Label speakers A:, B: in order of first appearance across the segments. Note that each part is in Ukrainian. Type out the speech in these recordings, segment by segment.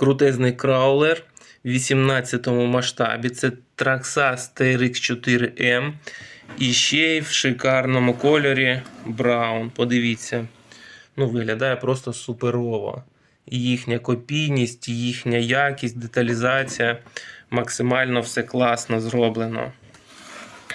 A: крутезний краулер в 18 масштабі. Це Traxxas TRX4M. І ще й в шикарному кольорі Браун. Подивіться. Ну, виглядає просто суперово. Їхня копійність, їхня якість, деталізація. Максимально все класно зроблено.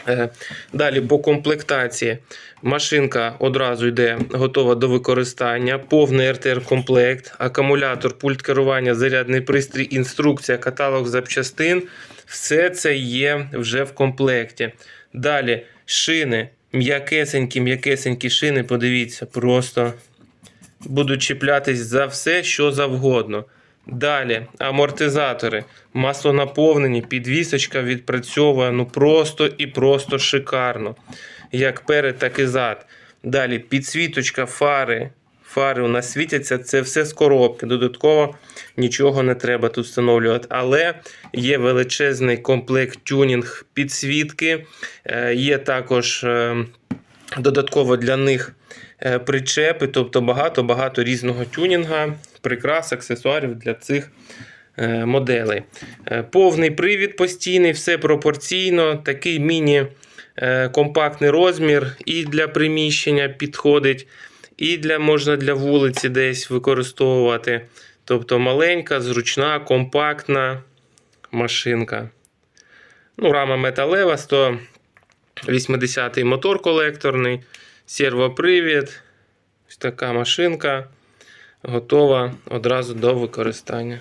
A: Е, Далі по комплектації. Машинка одразу йде готова до використання, повний РТР-комплект, акумулятор, пульт керування, зарядний пристрій, інструкція, каталог запчастин. Все це є вже в комплекті. Далі шини, м'якесенькі, м'якесенькі шини, подивіться, просто будуть чіплятись за все, що завгодно. Далі амортизатори, масло наповнені, підвісочка відпрацьовує ну просто і просто шикарно. Як перед, так і зад. Далі підсвіточка, фари. Фари у нас світяться, це все з коробки. Додатково нічого не треба тут встановлювати. Але є величезний комплект тюнінг підсвітки. Е, Є також е, додатково для них е, причепи, тобто багато-багато різного тюнінга, прикрас, аксесуарів для цих е, моделей. Е, Повний привід постійний, все пропорційно, такий міні-компактний розмір і для приміщення підходить, і для можна для вулиці десь використовувати. Тобто маленька, зручна, компактна машинка. Ну, рама металева, 180-й мотор колекторний, сервопривід. Ось така машинка готова одразу до використання.